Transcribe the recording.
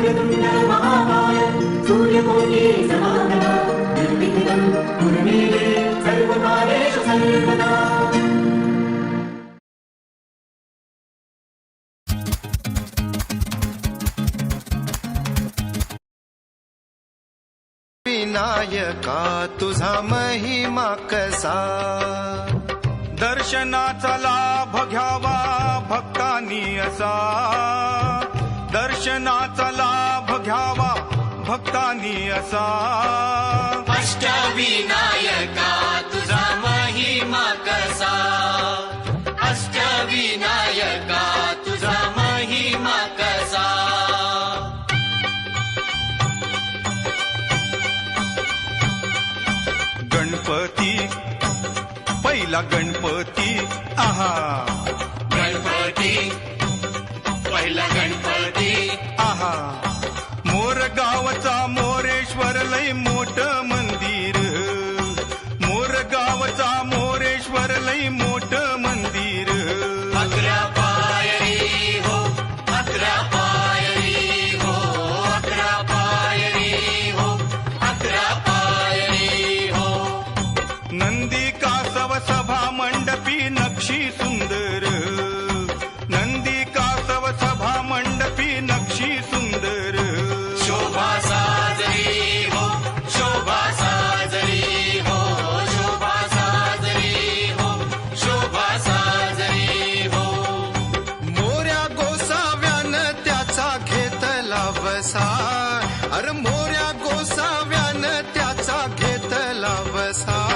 वक्रतुण्ड सूर्यकोटि समानः निर्विघ्नं सर्वदा विनायका तुझा महिमा कसा? दर्शनाचा लाभ घ्यावा भक्तानी असा. दर्शनाचा भक्तानी असा. अष्टविनायका तुझा महिमा कसा? अष्टविनायका तुझा महिमा कसा? गणपती पहिला गणपती आहा. वसा अर मोऱ्या गोसाव्यान त्याचा घेतला वसा.